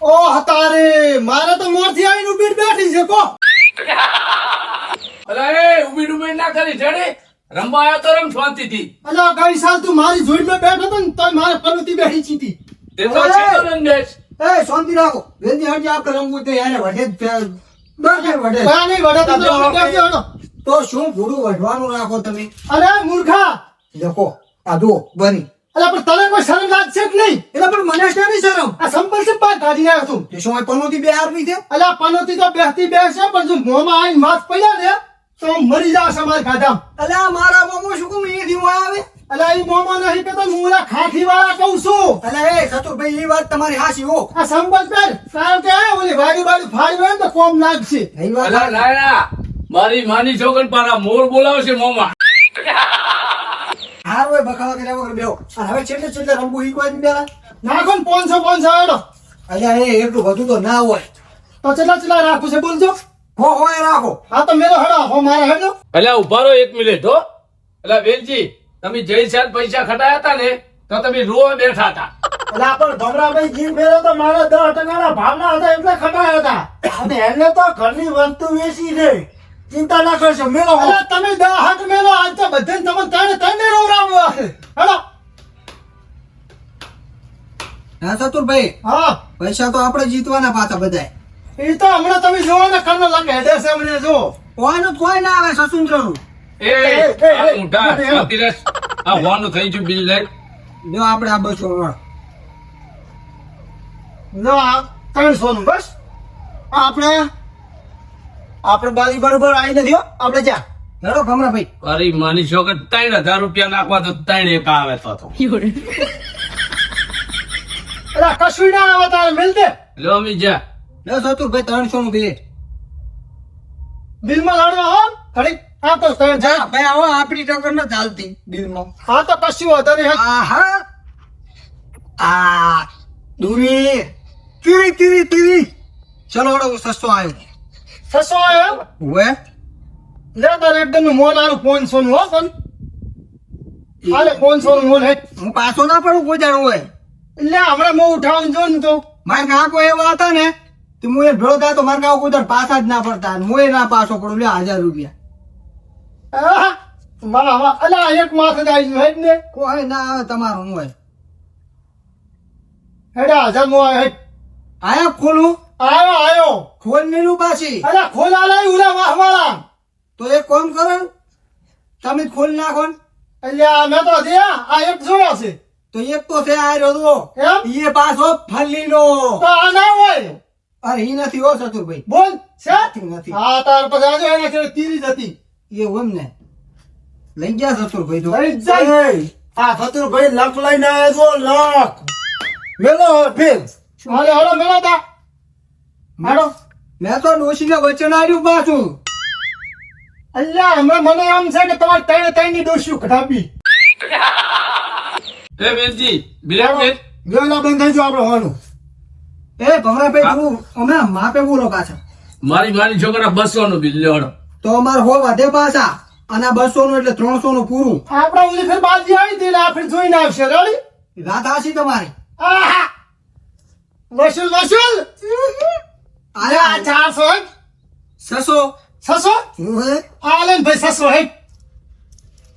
ઓ તારે મારે તો મોરથી આવીને ઊભી બેઠી છે કો. અલા એ ઊભી ડુબી ના કરી જડે રમવા આવ્યો તો રમ શાંતિથી. અલા ગઈ સાલ તું મારી જોઈનમાં બેઠો હતો ને તોય મારે પરુતી બેઠી ચીતી તે તો છે તો નંદેશ એ શાંતિ રાખો. વેદી હજી આપ રમવું તે યાર વઢે બેઠે વઢે. બા નહીં વડે તો તો. તો શું ભૂરું વઢવાનું રાખો તમે? અરે મૂર્ખા! લખો આ દો બની. અલા પણ તને કોઈ શરમ લાગશે કે નહીં. એટલે પણ મને છે શરમ. આ સંપલ છે બાર કાઢી આવ્યો તું તે શું પનોતી બે હારની છે? અલા પનોતી તો બેસતી બેસે પણ જો મોંમાં આવીને માથ પડ્યા ને તો મરી જશે મારા ગાડામાં અલ્યા મારા મોમો શું કહું અહીંયાથી હું આવે? અલા એ મોંમાં નહીં કે તો મુરા ખાખી વાળા કહું છું. અલ્યા એ સતુરભાઈ એ વાત તમારી હાસી હો. આ સંપલ પેર કારણ કે ઓલી વાડી વાડી ફાડી હોય ને તો કોમ લાગશે. અલા મારી માની છોકર પારા મોર બોલાવશે મોમાં. હાર હોય બખાવા કર્યા વગર બેહો. અને હવે છેલ્લે છેલ્લે રમવું ઈ કોઈ બેલા નાખો ને પાંચસો પાંચસો હેડો. અલ્યા એ એટલું બધું તો ના હોય. તો ચેટલા ચેટલા રાખું છે બોલજો. હો હોય રાખો. હા તો મેરો હેડો હો મારે હેડો. અલ્યા ઊભા રહો એક મિનિટ હો. અલા વેલજી તમે જય સાલ પૈસા ખટાયા હતા ને તો તમે રોવા બેઠા હતા. એટલે આપણે ભમરાભાઈ જીવ ફેરો તો મારા દસ ટકાના ભાવના હતા એટલે ખટાયા હતા. અને એને તો ઘરની વસ્તુ વેચી છે. ચિંતા ના કરશો મેળો તમે દા હાથ મેળો આજ તો બધે તમે તને તને છે હેડો હા સતુરભાઈ. હા. પૈસા તો આપણે જીતવાના પાછા બધાય. એ તો હમણાં તમે જોવો ને કર્મ લાગે હેડે છે અમને જો. કોઈનું કોઈ ના આવે સસુંદ્રનું એ, ઊંધા રહેશ. આ હોવાનું થઈ ગયું બિલ લઈ જો આપણે આ બસો. જો આ ત્રણસો નું બસ. આપણે આપણે બાજી બરોબર આવી નથી આપડે આપણે જા હેડો ભમરાભાઈ અરે માની છોકરી ત્રણ હજાર રૂપિયા નાખવા તો ત્રણ એક આવે તો તો. અરે કશું ના આવે તારે મિલ દે. લો અમી જા. લે સતુરભાઈ ત્રણસો નું બે બિલમાં લડવા હો. હા તો ત્રણ જા. ભાઈ આવો આપણી ટક્કર ન ચાલતી બિલમાં. હા તો કશું વાંધો નહીં આહા. આ દૂરી. તીરી તીરી તીરી ચલો હું સસ્તો આવ્યો. છસો આવ્યો હવે લે તારે એકદમ મોલ આનું પાંચસો નું હો સન. હાલે પાંચસો નું મોલ હે. હું પાછો ના પડું કોઈ જાણું હોય. એટલે હમણાં મો ઉઠાવું જો ને તો. મારા કાકો એવા હતા ને તો હું એ ભેળો થાય તો મારા કાકો કોઈ પાછા જ ના પડતા હું એ ના પાછો પડું. લે હજાર રૂપિયા. વાહ વાહ અલા એક માથે જ આવી ગયું હે ને કોઈ ના આવે તમારું હોય. હેડા હજાર મો આવ્યો હે આયા ખોલું? આવ્યો આયો ખોલ મેલું પાછી. અલા ખોલા લઈ ઉરા વાહ વાળા તો એક કોમ કરો તમે ખોલ નાખો એટલે આ મેં તો દે આ એક જોયો છે. તો એક તો છે આ તો. એમ? એ પાછો ફલીનો તો આ ના હોય. અરે ઈ નથી હો સતુરભાઈ બોલ છે? નથી હા તાર પછી આજો એને છે તીરી જતી એ એમ ને. લઈ ગયા સતુરભાઈ તો. લઈ જાય. આ ફતુરભાઈ લખ લઈને આવ્યો લખ મેલો ભીલ. હાલે હાલો મેલો તા. હાલો. મેં તો ડોશીને વચન આવ્યું પાછું. અલ્યા હમણાં મને એમ છે કે તમારે ત્રણ ત્રણની ડોસ્યું કઢાવી એ વેલજી બિલ આપે. વેલા બંધ થઈ જો આપણે હોવાનું. એ ભમરાભાઈ તું અમે માપે બોલો પાછા. મારી મારી છોકરા બસો નું બિલ લેવાનો તો અમારે હો વધે પાછા. અને બસો નું એટલે ત્રણસો નું પૂરું. આપણે ઓલી ફેર બાજી આવી હતી એટલે આપણે જોઈને આવશે રેડી? રાત આશી તમારી. વસૂલ વસૂલ. અરે આ ચારસો છસો? હાલે ને ભાઈ છસો હે.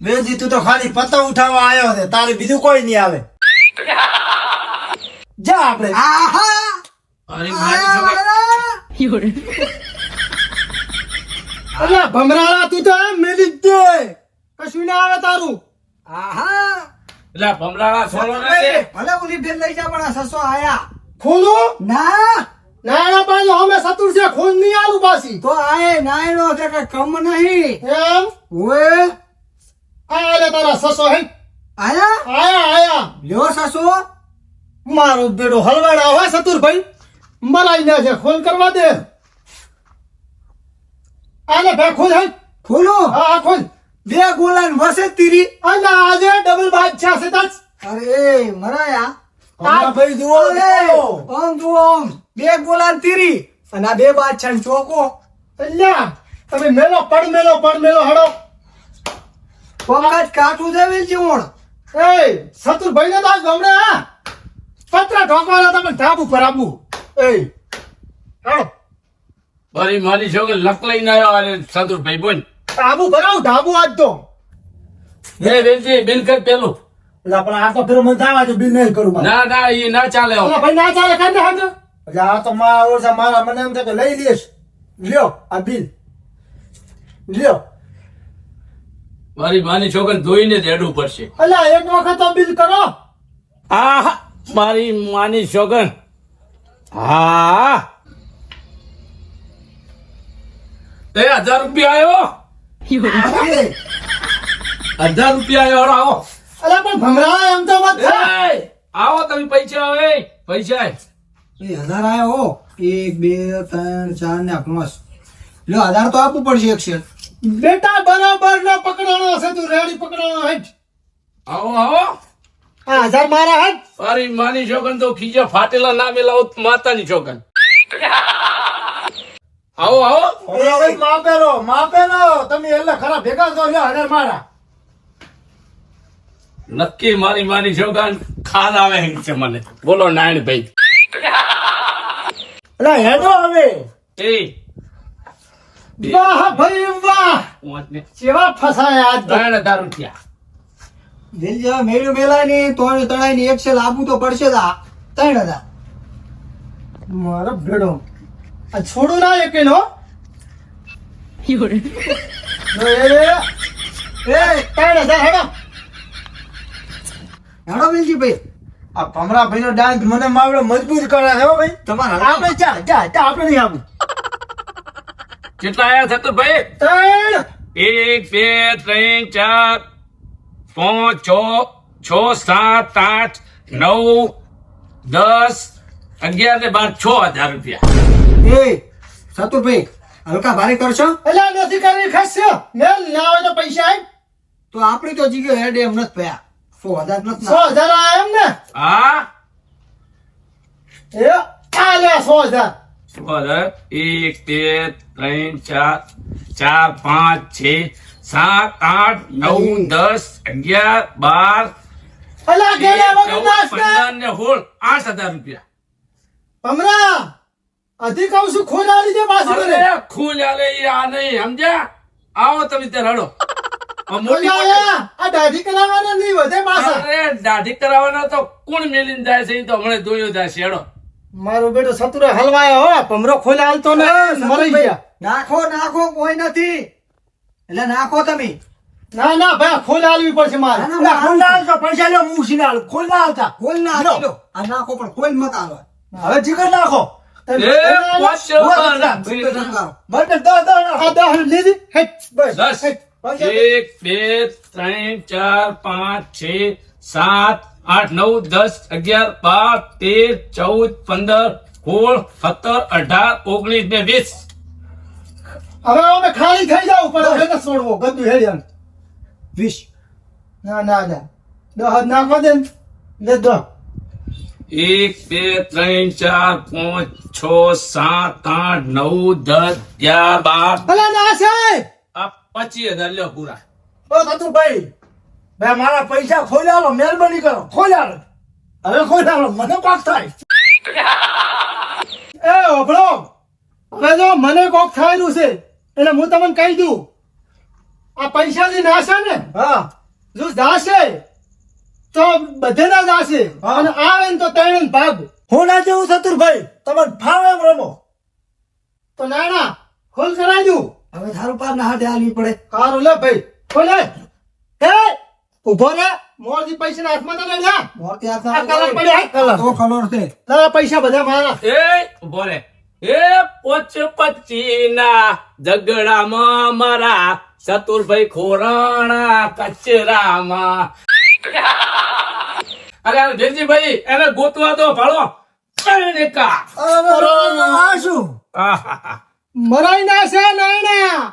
બેજી તું તો ખાલી પતંગ ઉઠાવવા આવ્યો છે. તારે બીજું કોઈ નહીં આવે. જા આપણે. આહા! અરે મારી અલ્યા ભમરાળા તું તો એમ મેલી દે. કશું ના આવે તારું. આહા! એટલે ભમરાળા સોનો ના ભલે ઓલી ફેર લઈ જા પણ સસો આયા. ખોલું? ના! ના ના પાછું અમે સતુર છે ખોલ નહીં આલું પાછી. તો આય નાયનો છે કે કમ નહીં? એમ? ઓએ? આલે તારા સસો હે. આયા? આયા આયા. લ્યો સસો. મારો બેડો હલવાડા હોય સતુરભાઈ મલાઈ ના છે ખોલ કરવા દે. આલે બે ખોલ હે. ખોલો હા ખોલ બે ગોલાન વસે તીરી. અને આજે ડબલ બાદશાહ છે તાજ. અરે મરાયા. ભાઈ જુઓ ઓમ જુઓ ઓમ. બે ગોલાન તીરી અને આ બે બાદશાહ ચોકો. અલ્યા તમે મેલો પડ મેલો પડ મેલો હડો. પંકજ કાઠું છે ઓણ એ સતુરભાઈ ને તો આજ ગમડે હા? પતરા ઢોકવાના તમે ધાબ ઉપર આબુ. એ હાલો મારી મારી છોકરી લક લઈને આવ્યો અરે સંતોષભાઈ બોલ. ધાબુ ભરાવ ઢાબુ આજ તો. હે વેલજી બિલ કર પેલું. પણ આ તો ફેર મને થવા દે બિલ નહીં કરું ના ના એ ના ચાલે. ભાઈ ના ચાલે કાંઈ ના હાજો એટલે આ તો મારા મને એમ થાય કે લઈ લઈશ. લ્યો આ બિલ. લ્યો. મારી માની છોકરી ધોઈને જ પડશે. અલા એક વખત તો બિલ કરો. આ મારી માની છોકન હા. એ હજાર રૂપિયા આવ્યો હજાર રૂપિયા આવ્યો આવો. અલા પણ ભમરા એમ તો મત થાય. આવો તમે પૈસા આવે પૈસા એ હજાર આયા હો. એક બે ત્રણ ચાર ને પાંચ લ્યો હજાર તો આપવું પડશે એક શેર. બેટા બરાબર ના પકડાણો હશે તું રેડી પકડવાનો હેઠ આવો આવો. હા હજાર મારા હેઠ મારી માની છોકન તો ખીજા ફાટેલા ના મેલા માતાની છોકન. આવો આવો. માપેરો માપેરો તમે એટલે ખરા ભેગા લ્યો હજાર મારા. નક્કી મારી મારી જોગાન ખાન આવે છે મને. બોલો નારાયણ ભાઈ. અલા હેડો હવે. એ. વાહ ભાઈ વાહ. સેવા ફસાયા આજ. ત્રણ હજાર રૂપિયા. વેલ જેવા મેળ્યું મેલાય ને તોય તળાય ને એક શેર આપવું તો પડશે તા ત્રણ હજાર. મારો ભેડો. આ છોડું ના એક નો એ એ ત્રણ હજાર હેડો. હેડો વેલજી ભાઈ. આ ભમરા ભાઈ નો ડાન્સ મને માવડો મજબૂત કરે છે હો ભાઈ. તમારા આપણે ચા ચા ચા આપણે નહીં આવું કેટલા આયા થતો ભાઈ? ત્રણ. એક બે ત્રણ ચાર પાંચ છ છ સાત આઠ નવ દસ અગિયાર ને બાર છ હજાર રૂપિયા. એ સતુરભાઈ હલકા ભારે કરશો? એટલે નથી કરી ખસ્યો મેલ ના હોય તો પૈસા તો આપણી તો જીગ્યો હેડ એમ નથી પયા સો હજાર સો. હજાર આયા એમ ને? હા? એ આ લે સો હજાર બરાબર એક બે ત્રણ ચાર ચાર પાંચ છ સાત આઠ નવ દસ અગિયાર બાર અલા ગેલા વગર ચૌદ, ને હજાર રૂપિયા. ભમરા અધી કહું છું ખોલા લીધે પાછું મને અરે આલે આ નહીં સમજ્યા? આવો તમે ત્યાં રડો. આ ખોલા દાઢી કરાવવાના નહીં વધે પાછા અરે દાઢી કરાવવાનો તો કોણ મેલીન જાય છે ઈ તો હમણાં જોયો જાય છે મારો બેટો સતુરે હલવાયો હો ભમરો ખોલા હાલતો ને મરી ગયા નાખો નાખો કોઈ નથી એટલે નાખો તમે ના ના ભાઈ ખોલા પડશે મારે ના, ના, અલા, પૈસા લ્યો હું ઉછીને હાલું. ખોલા હાલતા કોઈ ના લો. આ નાખો પણ કોઈ મત આલો હવે જીગર નાખો બસ દે. એક બે ત્રણ ચાર પાંચ છ સાત આઠ નવ દસ અગિયાર બાર તેર ચૌદ પંદર સોળ સત્તર અઢાર ઓગણીસ ને વીસ. હવે અમે ખાલી થઈ જાવ પણ હવે નથી છોડવો. ગંદુ હેડ્યા વીસ. ના ના ના. દસ નાખો દે ને. લે દસ એક બે ત્રણ ચાર પાંચ છ સાત આઠ નવ દસ અગિયાર બાર. ના સાહેબ! પચીસ હજાર લ્યો પૂરા. બસ હતું ભાઈ મારા પૈસા ખોલ્યા લો મહેરબાની કરો. ખોલ્યા લો. હવે ખોલ્યા લો મને કોક થાય. એ ઓભળો હવે જો મને કોક થયેલું છે એટલે હું તમને કહી દઉં. આ પૈસા જે નાશે ને હા. જો જાશે તો બધે ના જાશે અને આવે ને તો ત્રણ ભાગ. હું ના જેવું સતુરભાઈ તમને ફાવે એમ રમો. તો નાના ખોલ કરાવી દઉં. હવે તારું પાર ના હાથે હાલવી પડે. હારું લે ભાઈ ખોલે. હે? ઊભો રે. મોરજી પૈસા ના હાથમાં ના લેજા મોરથી હાથમાં આ કલર પડ્યા કલર. તો કલર છે. તારા પૈસા બધા મારા એ ઊભો રે. એ પોચ પચી ના ઝઘડામાં મારા ચતુરભાઈ ખોરાણા કચરામાં. અરે અરે વેલજીભાઈ એને ગોતવા દો ભાળો. આ શું? આહાહા. મરાઈ ના છે નાયણા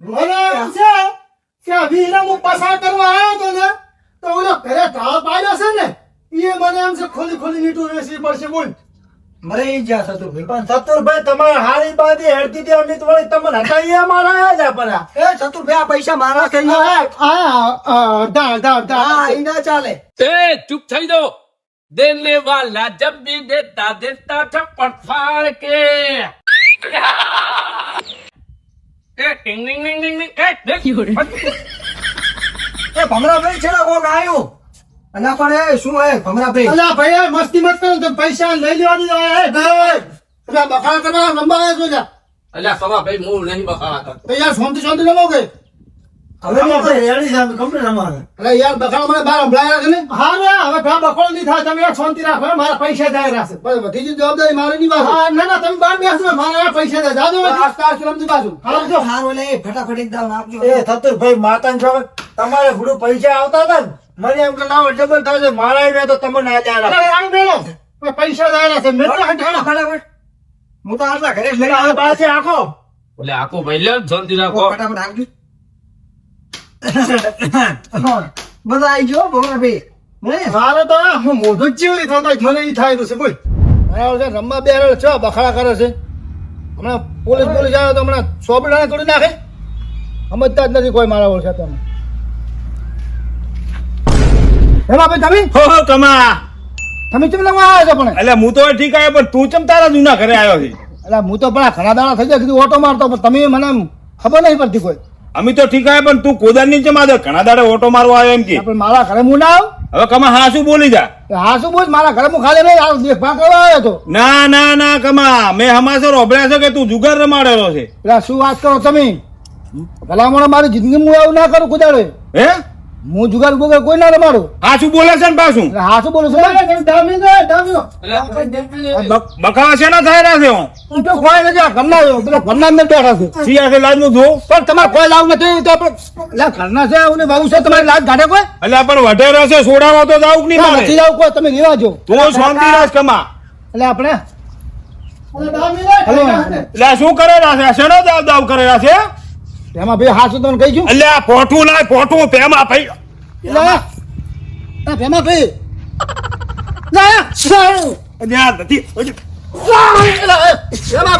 મને છે કે અભિરામ હું પસાર કરવા આવ્યો તો ને તો ઓલો ઘરે ઢાળ પાડ્યો છે ને એ મને એમ છે ખોલી ખોલી નીટું વેસી પડશે બોલ. મરે જ્યાં થતું પણ સતુરભાઈ તમારે હારી બાદી હેડતી હતી અમિત વળી તમને હટાવી અમારા આયા છે પરા એ સતુરભાઈ આ પૈસા મારા થઈ ગયા દા દા દા ના ચાલે. એ ચૂપ થઈ દો દેને વાલા જબ ભી દેતા દેતા ઠપ્પડ ફાડ કે એ ટિંગ ટિંગ ટિંગ ટિંગ ટિંગ. એ દેખ. એ ભમરાભાઈ છે ને કોક આવ્યો અલા પણ એ? શું હે ભમરાભાઈ. અલા ભાઈ એ મસ્તી મત કરો તો પૈસા લઈ લેવાની એ ભાઈ બખાડા કરવા લંબા આવ્યો છે? અલ્યા સવા ભાઈ હું નહીં બખાડા તો યાર શાંતિ શાંતિ લગાવ કે? હવે આપણે રેડી સામે કમ્પ્લીટ રમાડે અરે યાર બખાડા મને બાર હંભળાયા છે ને? હા રે હવે ભા બખોડો નહીં થાય તમે શાંતિ રાખો મારા પૈસા જાય રાખશે. બસ બધી જ જવાબદારી મારી ની હા ના ના તમે બેસો મારા પૈસા જાય. જાજો આસ્તા આસ્તા રમતી બાજુ હા જો હારું લે ફટાફટ એક દાવ એ થતું ભાઈ માતાને છો તમારે ભૂડું પૈસા આવતા હતા ને મને એમ કે લાવો ડબલ થાય મારા બે તો તમને ના લ્યા અરે આમ બેલો પૈસા જાય રહેશે મેં તો હટાડો ફટાફટ. હું તો આટલા ઘરે લઈ આવ્યો. પાસે આખો. બોલે આખો ભાઈ લે શાંતિ રાખો. ફટાફટ આપજો બધા આવી ગયો ભમરાભાઈ હે? મારે તો હું મોઢું જ ચીવડી થતો મને ઈ થાય તો છે બોલ. બરાબર રમવા બે હારે છ બખાડા કરે છે. હમણાં પોલીસ પોલીસ આવે તો હમણાં સોપડાને તોડી નાખે. સમજતા જ નથી કોઈ મારા ઓળખે તમે હેમાં ભાઈ તમે? હો હો કમા. તમે ચમ લગવા આવ્યા છો પણ? એટલે હું તો ઠીક આવ્યો પણ તું ચમ તારા જૂના ઘરે આવ્યો છે? એટલે હું તો પણ ઘણા દાડા થઈ ગયા કીધું ઓટો મારતો પણ તમે મને ખબર નહીં પડતી કોઈ. અમે તો ઠીક આવે પણ તું કોદર ચમ આદર ઘણા દાડે ઓટો મારવા આવ્યો એમ કે. પણ મારા ઘરે હું ના આવું? હવે કમા હાસુ બોલી જા. હાસુ બોલ મારા ઘરે હું ખાલી નહીં દેખભાળ કરવા આવ્યો હતો ના ના ના કમા મેં હમાસર ઓભળ્યા છે કે તું જુગાર રમાડેલો છે? એટલે શું વાત કરો તમે? ભલામણ મારી જિંદગી હું એવું ના કરું કુદાડે હે? હું જુગાર ગુગાર કોઈ ના રમાડું. હાસું બોલે છે ને પાછું? હાસું બોલું છું બક- બકાવા ના થાય રહ્યા છે હું? હું તો કોઈ નથી આ ઘરના છો. પેલા ઘરના અંદર બેઠા છે. સિયા છે લાજનું જો પણ તમારે કોઈ લાવ નથી તો આપણે એટલે ઘરના છે હું બાબુ છે તમારી લાજ કાઢે કોઈ? એટલે પણ વઢેરો છે સોડામાં તો જાવ કે નહીં ના, મારે? નથી જાવ કોઈ તમે લેવા જો. તું શાંતિ રાજ કમા એટલે આપણે એટલે શું કરેલા છે શેનો દાવ દાવ કરેલા છે એમાં ભાઈ. હા શું તમને કહી છું અલ્યા આ લાય પોટું પેમા ભાઈ લા, નથી લા,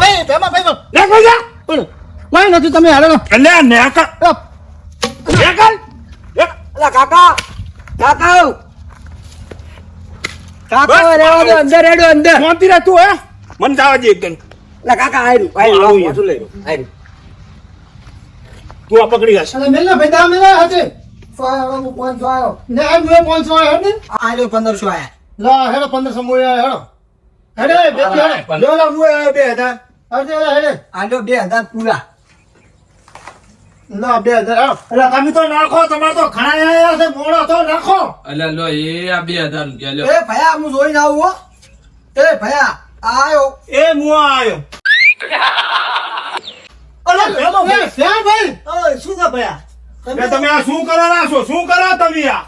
ભાઈ લે. કોઈ જા. પણ કોઈ નથી તમે હાલો નેકર નેકર કાકા. કાકા. કાકા રહેવા દો અંદર રેડો અંદર. તું હે. મને જવા દે એકદમ કાકા આયરું આવું આયરું યાર. લઈ આયરું. તું આ પકડી જશે અરે મેલ ભાઈ દા મેલ હજે. હું પાંચસો આવ્યો ને આ મેં 500 આયો ને? આયરો પંદરસો આયા. લા હેડો 1500 મોય હેડો. હેડે બે હેડે. લા હું આવ્યો બે હતા હજે હેડે. આજો બે હજાર પૂરા. ના બે હજાર એટલે તમે તો નાખો તમારે તો ઘણા આયા છે મોડો તો નાખો. એટલે લો એ આ બે હજાર રૂપિયા લ્યો એ ભયા હું જોઈ આવું હો. એ ભયા આયો. એ મુઆ આવ્યો તમે આ શું કરો રહ્યા છો? શું કરા તમે આ?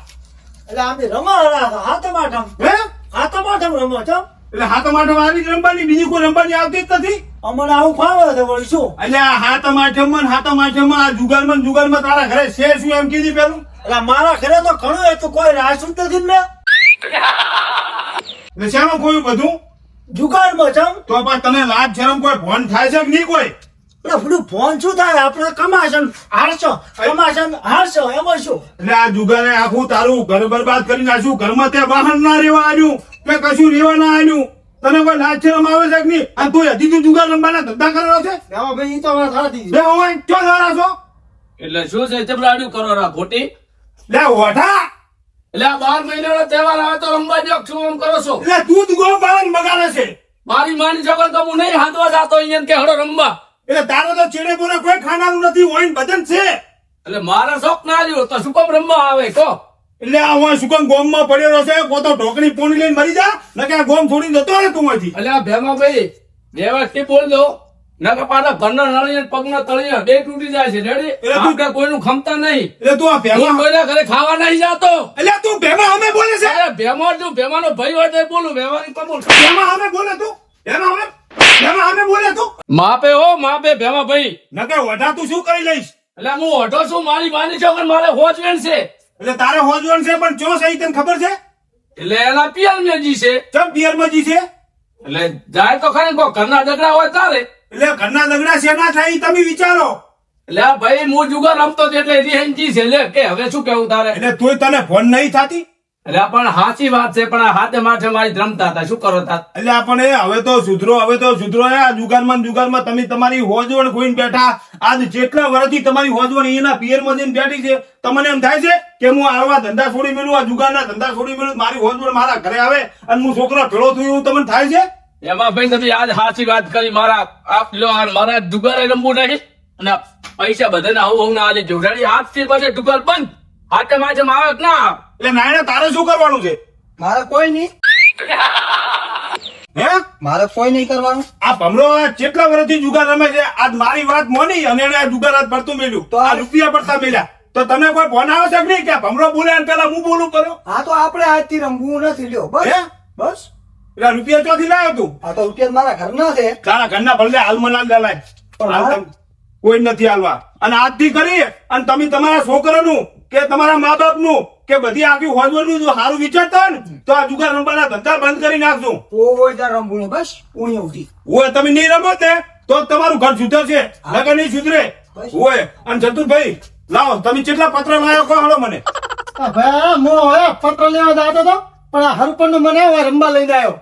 એટલે આમ રમાડા હાથ માઠમ. હે? હાથમાઠમ રમો છો એટલે હાથ માઠમ જ રમવાની બીજી કોઈ રમવાની આવતી જ નથી? અમને આવું ફાવે છે વળી શું? એટલે આ હાથ માઠમમાં ને હાથ આ જુગારમાં ને જુગારમાં તારા ઘરે છે શું એમ કીધી પેલું? એટલે મારા ઘરે તો ઘણું હતું કોઈ જ નથી મેં એટલે શામાં કોઈ બધું? જુગારમાં ચમ. તો પણ તને લાજ શરમ કોઈ ફોન થાય છે કે નહીં કોઈ? પેલું ફોન શું થાય? આપણે કમાશન હારશો કમાશન હારશો એમાં શું? એટલે આ જુગારે આખું તારું ઘર બરબાદ કરી નાખ્યું. ઘરમાં ત્યાં બહાર ના રહેવા આવ્યું કે કશું રહેવા ના આવ્યું તને કોઈ લાજ શરમ આવે છે કે નહીં? તું હજી તું જુગાર રમવાના ધંધા કરેલો છે? ભેમા ભાઈ તો વાત સાચી છે. બે હોય છો? એટલે શું છે? ચપલાડ્યું કરો રા ખોટી? લે ઓઠા એટલે બાર મહિનાનો તહેવાર આવે તો રમવા જો શું આમ કરો છો? એટલે દૂધ ગો બાવન બગાડે છે. મારી માની છોકર તો હું નહીં હાથવા જાતો અહીંયા કે હડો રમવા. એટલે તારો તો ચેડે બોલે કોઈ ખાનારું નથી હોય ભજન છે. એટલે મારા શોખ ના રહ્યો તો શું રમવા આવે તો એટલે આ હું સુકમ ગોમમાં પડેલો છે પોતો ઢોકણી પોણી લઈને મરી જા નકે આ ગોમ છોડી જતો રે તું અહીંથી. એટલે આ ભેમા ભાઈ બે વાટકી બોલ દો. નકર પાછા ઘરના નળિયા ને પગના તળિયા બે તૂટી જાય છે રેડી એટલે તું- આપણે કોઈનું ખમતા નહીં. એટલે તું આ ભેમા કોઈના ઘરે ખાવા નહીં જાતો. એટલે તું ભેમા અમે બોલે છે? અરે ભેમો જો ભેમાનો ભાઈ હોય તો બોલું ભેમાની કબૂલ ભેમા અમે બોલે તું? ભેમા અમે ભેમા અમે બોલે તું? માપે હો માપે ભેમા ભાઈ. નકે વઢા તું શું કરી લઈશ? એટલે હું ઓઢો છું મારી માની છોકર મારે હોજવેન છે. એટલે તારે હોજવણ છે પણ ચો સહી તને ખબર છે? એટલે એના પિયર મેજી છે. ચમ પિયર જી છે? એટલે જાય તો ખરી ઘરના દગડા હોય તારે. એટલે ઘરના દગડા શેના થાય તમે વિચારો. એટલે ભાઈ હું જુગાર રમતો એટલે રિહેન છે લે કે હવે શું કેવું તારે? એટલે તોય તને ફોન નહીં થતી? એટલે પણ સાચી વાત છે પણ હાથે માથે મારી હતા. શું કરો તા એટલે આપણે હવે તો સુધરો હવે તો સુધરો આ જુગારમાં જુગારમાં તમે તમારી હોજવણ ખોઈને બેઠા. આજ જેટલા વર્ષથી તમારી હોજવણ એના પિયરમાં જઈને બેઠી છે. તમને એમ થાય છે કે હું આવા ધંધા છોડી મેલું આ જુગારના ધંધા છોડી મેલું મારી હોજવણ મારા ઘરે આવે અને હું છોકરો ભેળો થયું એવું તમને થાય છે? એમાં ભાઈ તમે આજ સાચી વાત કરી. મારા આપ લો મારા દુગારે રમવું નહીં. અને પૈસા બધાને આવું આવું ના આજે જોડાડી આજથી પછી દુગાર બંધ. હાથે માથે માવક ના એટલે નાયણા તારે શું કરવાનું છે? મારે કોઈ નહીં. હે? મારે કોઈ નહીં કરવાનું. આ ભમરો કેટલા વર્ષથી જુગાર રમે છે આજ મારી વાત મોની અને એને આ જુગાર હાથ ભરતું મેલ્યું. તો આ રૂપિયા પડતા મેલ્યા. તો તમે કોઈ ફોન આવે છે કે નહીં કે ભમરો બોલે અને પેલા હું બોલું કરો? હા તો આપણે આજથી રમવું નથી લ્યો. બસ. હે? બસ. એટલે રૂપિયા ચોથી લાવ્યો તું? આ તો રૂપિયા મારા ઘરના છે. તારા ઘરના ભલે હાલ હાલ- તમ- કોઈ નથી હાલવા. અને આજથી કરી અને તમે તમારા છોકરાનું કે તમારા મા બાપનું કે બધી આખી હોજવણનું જો સારું વિચારતા ને તો આ જુગાર રમવાના ધંધા બંધ કરી નાખજો. રમવું બસ ઉણી ઉઠી ઓય તમે નહીં રમો તે તો તમારું ઘર સુધરશે. લગન નહીં સુધરે. ઓય અને જતુરભાઈ લાવો તમે કેટલા પત્ર લાવ્યો કહો હાલો મને. ભાઈ મો હવે પત્ર લેવા જતો તો પણ આ હરપણ મને રમવા લઈને આવ્યો.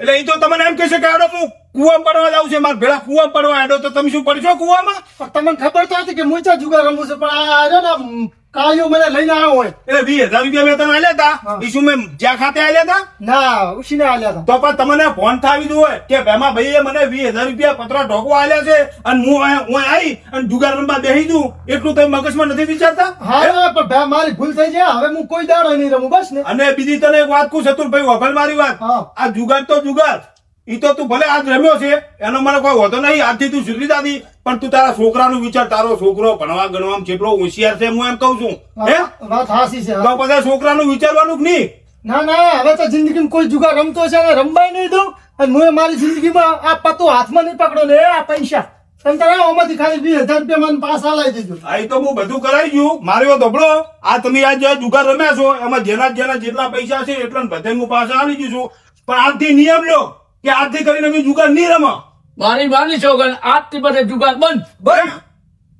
એટલે એ તો તમને એમ કહેશે કે આડો હું કુવામાં પડવા જાવ છે મારા ભેળા કુવા પડવા આડો તો તમે શું પડશો કુવામાં? તમને ખબર તો હતી કે હું ચા જુગાર રમું છું પણ આ ને કાળિયો મને લઈને આવ્યો હોય. એટલે વીસ હજાર રૂપિયા મેં તમે આલ્યા હતા ઈશુ મેં જ્યાં ખાતે આલ્યા હતા ના ઉછીને આલ્યા હતા તો પણ તમને ફોન થાવી દો હોય કે ભેમા ભાઈએ મને વીસ હજાર રૂપિયા પત્ર ઢોકો આલ્યા છે અને હું હું આવી અને જુગાર રમવા બેસી દઉં. એટલું તમે મગજમાં નથી વિચારતા? હા પણ ભાઈ મારી ભૂલ થઈ જાય. હવે હું કોઈ દાડો નહીં રમું બસ ને. અને બીજી તને એક વાત કહું ચતુરભાઈ વફલ મારી વાત આ જુગાર તો જુગાર. ઈ તો તું ભલે આજ રમ્યો છે એનો મને કોઈ હોતો નહીં આજથી તું સુધરી દાદી પણ તું તારા છોકરાનું વિચાર તારો છોકરો ભણવા ગણવામાં કેટલો હોશિયાર છે હું એમ કહું છું. હે? વાત હાસી છે તો પછી છોકરાનું વિચારવાનું જ નહીં? ના ના હવે તો જિંદગીમાં કોઈ જુગાર રમતો છે રમવાય નહીં દઉં અને હું મારી જિંદગીમાં આ પતો હાથમાં નહીં પકડો ને આ પૈસા. તમે તારે ખાલી વીસ હજાર રૂપિયા મને પાસ લાવી દેજો. આ તો હું બધું કરાઈ ગયું મારો ધબડો. આ તમે આ જે જુગાર રમ્યા છો એમાં જેના જેના જેટલા પૈસા છે એટલા બધે હું પાછા આવી દઉં છું. પણ આજથી નિયમ લો કે આજથી કરીને અમે જુગાર નહીં રમા. મારી માની છોકરા આજથી પછી જુગાર બંધ. બંધ.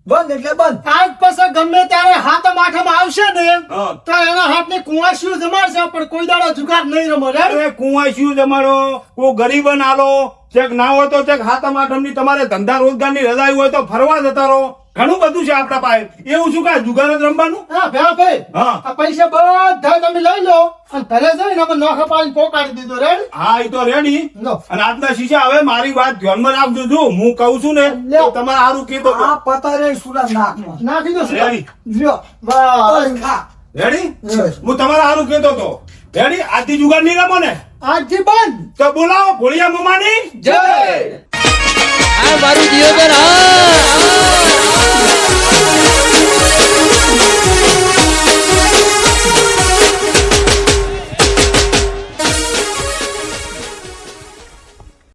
બંધ એટલે બંધ. આજ પછી ગમે ત્યારે હાથમ આઠમ આવશે ને. તો એના હાથને કુંવાસીઓ જમાડશે પણ કોઈ દાડો જુગાર નહીં રમો રે શું તમારો કોઈ ગરીબ આલો ચેક ના હોય તો ચેક હાથમ આઠમની તમારે ધંધા રોજગારની રજાઈ હોય તો ફરવા જતા રહો. ઘણું બધું છે આપણા પાસે. એવું શું કે જુગાર જ રમવાનું? હા ભ્યા ભાઈ હા. પૈસા બધા તમે લઈ લો અને ઘરે જઈને અમે નોખા પાણી પોકાડી દીધો રેડ હા એ તો રેડી અને આજના શીશા હવે મારી વાત ધ્યાનમાં રાખજો. જો હું કહું છું ને તો તમારે સારું કીધો આ પતારે સુરત નાખો નાખી દો રેડી જો રેડી હું તમારે સારું કહેતો તો. રેડી આજથી જુગાર નહીં રમો ને? આજથી બંધ. તો બોલાવો ભોળિયા મમાની જય. આ મારું જીવન હા.